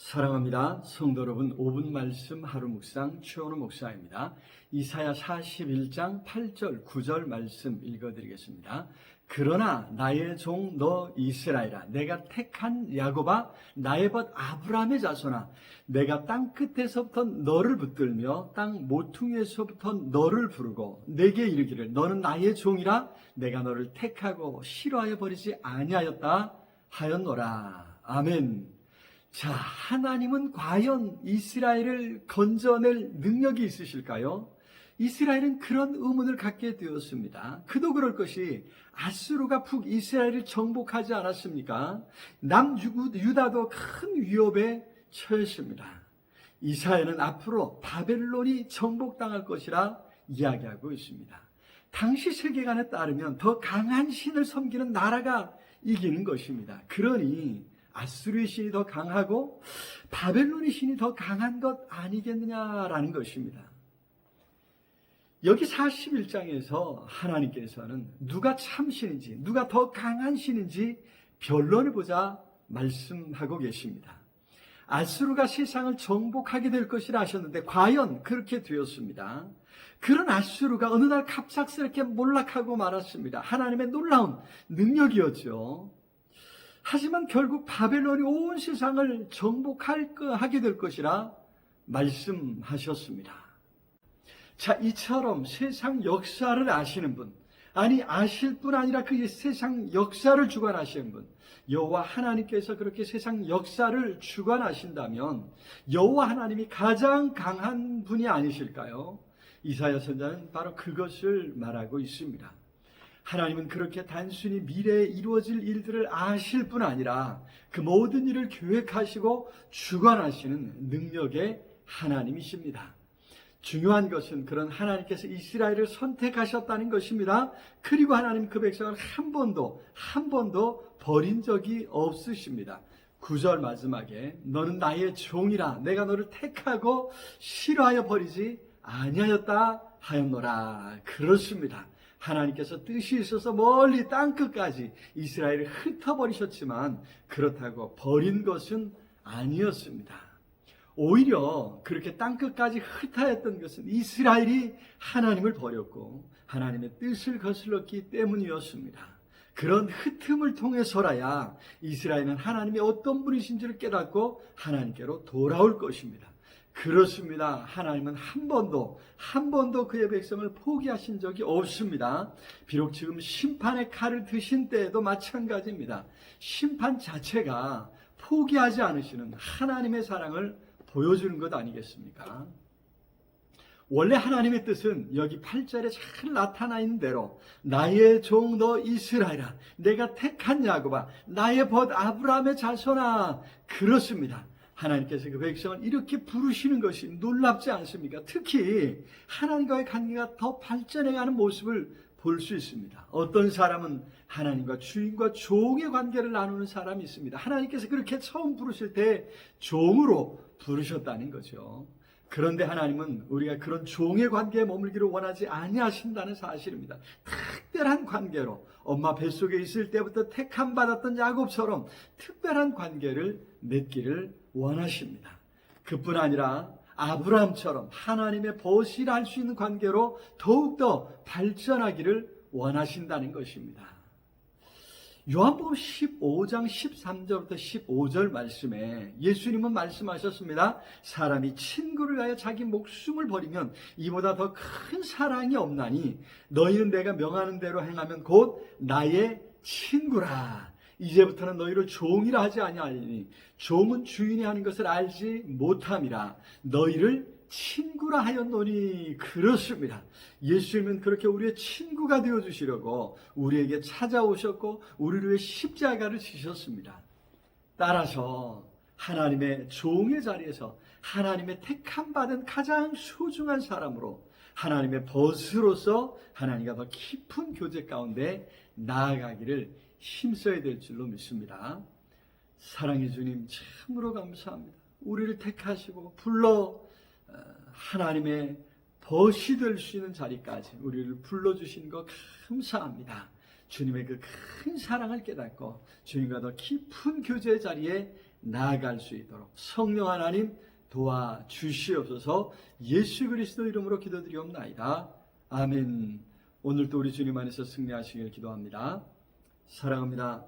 사랑합니다. 성도 여러분, 5분 말씀 하루 묵상 최원우 목사입니다. 이사야 41장 8절, 9절 말씀 읽어 드리겠습니다. 그러나 나의 종 너 이스라엘아, 내가 택한 야곱아, 나의 벗 아브라함의 자손아, 내가 땅 끝에서부터 너를 붙들며 땅 모퉁이에서부터 너를 부르고 내게 이르기를 너는 나의 종이라 내가 너를 택하고 싫어하여 버리지 아니하였다 하였노라. 아멘. 자, 하나님은 과연 이스라엘을 건져낼 능력이 있으실까요? 이스라엘은 그런 의문을 갖게 되었습니다. 그도 그럴 것이 아수르가 북이스라엘을 정복하지 않았습니까? 남유다도 큰 위협에 처했습니다. 이스라엘은 앞으로 바벨론이 정복당할 것이라 이야기하고 있습니다. 당시 세계관에 따르면 더 강한 신을 섬기는 나라가 이기는 것입니다. 그러니 아수르의 신이 더 강하고 바벨론의 신이 더 강한 것 아니겠느냐라는 것입니다. 여기 41장에서 하나님께서는 누가 참신인지, 누가 더 강한 신인지 변론을 보자 말씀하고 계십니다. 아수르가 세상을 정복하게 될 것이라 하셨는데 과연 그렇게 되었습니다. 그런 아수르가 어느 날 갑작스럽게 몰락하고 말았습니다. 하나님의 놀라운 능력이었죠. 하지만 결국 바벨론이 온 세상을 정복할 하게 될 것이라 말씀하셨습니다. 자, 이처럼 세상 역사를 아시는 분, 아니 아실 뿐 아니라 그 세상 역사를 주관하시는 분, 여호와 하나님께서 그렇게 세상 역사를 주관하신다면 여호와 하나님이 가장 강한 분이 아니실까요? 이사야 선자는 바로 그것을 말하고 있습니다. 하나님은 그렇게 단순히 미래에 이루어질 일들을 아실 뿐 아니라 그 모든 일을 계획하시고 주관하시는 능력의 하나님이십니다. 중요한 것은 그런 하나님께서 이스라엘을 선택하셨다는 것입니다. 그리고 하나님 그 백성을 한 번도, 한 번도 버린 적이 없으십니다. 9절 마지막에 너는 나의 종이라 내가 너를 택하고 싫어하여 버리지 아니하였다 하였노라. 그렇습니다. 하나님께서 뜻이 있어서 멀리 땅 끝까지 이스라엘을 흩어버리셨지만 그렇다고 버린 것은 아니었습니다. 오히려 그렇게 땅 끝까지 흩어했던 것은 이스라엘이 하나님을 버렸고 하나님의 뜻을 거슬렀기 때문이었습니다. 그런 흩음을 통해서라야 이스라엘은 하나님이 어떤 분이신지를 깨닫고 하나님께로 돌아올 것입니다. 그렇습니다. 하나님은 한 번도, 한 번도 그의 백성을 포기하신 적이 없습니다. 비록 지금 심판의 칼을 드신 때에도 마찬가지입니다. 심판 자체가 포기하지 않으시는 하나님의 사랑을 보여주는 것 아니겠습니까? 원래 하나님의 뜻은 여기 8절에 잘 나타나 있는 대로 나의 종 너 이스라엘아 내가 택한 야곱아 나의 벗 아브라함의 자손아 그렇습니다. 하나님께서 그 백성을 이렇게 부르시는 것이 놀랍지 않습니까? 특히 하나님과의 관계가 더 발전해가는 모습을 볼 수 있습니다. 어떤 사람은 하나님과 주인과 종의 관계를 나누는 사람이 있습니다. 하나님께서 그렇게 처음 부르실 때 종으로 부르셨다는 거죠. 그런데 하나님은 우리가 그런 종의 관계에 머물기를 원하지 아니하신다는 사실입니다. 특별한 관계로 엄마 뱃속에 있을 때부터 택함 받았던 야곱처럼 특별한 관계를 맺기를 원하십니다. 그뿐 아니라 아브라함처럼 하나님의 벗이라 할 수 있는 관계로 더욱더 발전하기를 원하신다는 것입니다. 요한복음 15장 13절부터 15절 말씀에 예수님은 말씀하셨습니다. 사람이 친구를 위하여 자기 목숨을 버리면 이보다 더 큰 사랑이 없나니 너희는 내가 명하는 대로 행하면 곧 나의 친구라. 이제부터는 너희를 종이라 하지 아니하니 종은 주인이 하는 것을 알지 못함이라 너희를 친구라 하였노니 그렇습니다. 예수님은 그렇게 우리의 친구가 되어 주시려고 우리에게 찾아오셨고 우리를 위해 십자가를 지셨습니다. 따라서 하나님의 종의 자리에서 하나님의 택함 받은 가장 소중한 사람으로 하나님의 벗으로서 하나님과 더 깊은 교제 가운데 나아가기를 힘써야 될 줄로 믿습니다. 사랑해 주님 참으로 감사합니다. 우리를 택하시고 불러 하나님의 벗이 될 수 있는 자리까지 우리를 불러주신 것 감사합니다. 주님의 그 큰 사랑을 깨닫고 주님과 더 깊은 교제의 자리에 나아갈 수 있도록 성령 하나님 도와 주시옵소서 예수 그리스도 이름으로 기도드리옵나이다. 아멘. 오늘도 우리 주님 안에서 승리하시길 기도합니다. 사랑합니다.